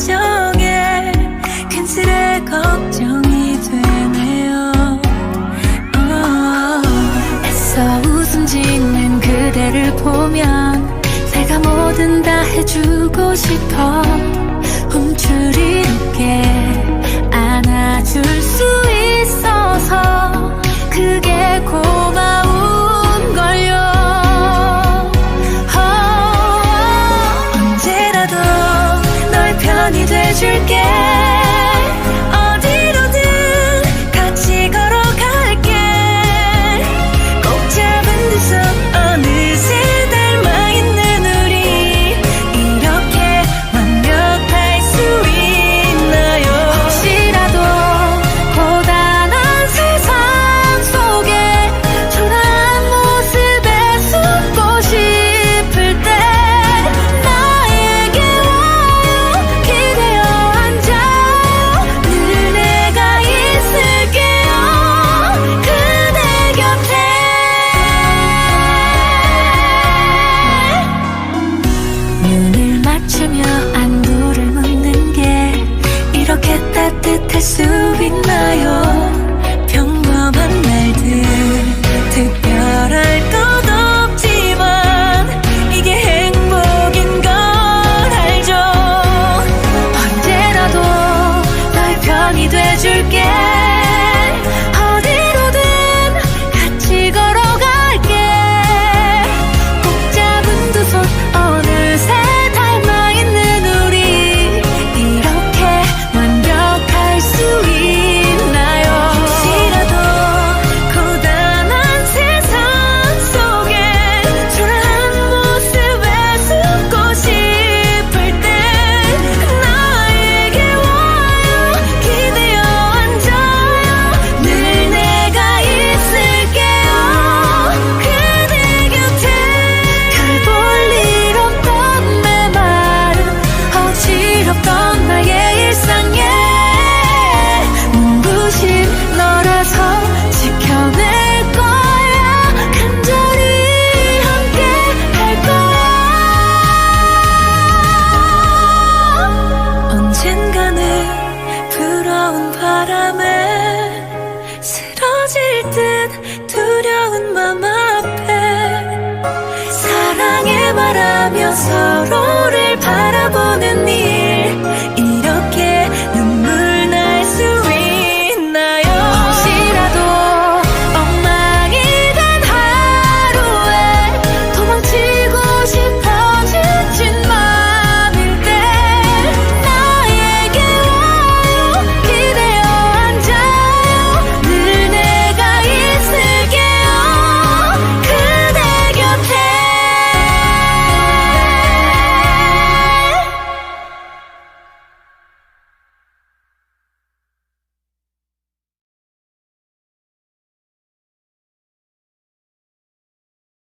표정에 큰슬에 걱정이 되네요 oh. 애써 웃음 짓는 그대를 보면 내가 뭐든 다 해주고 싶어 움츠리게 해줄게. 돼줄게. 뜨거운 바람에 쓰러질 듯 두려운 마음 앞에 사랑해 말하며 서로를 바라보는 이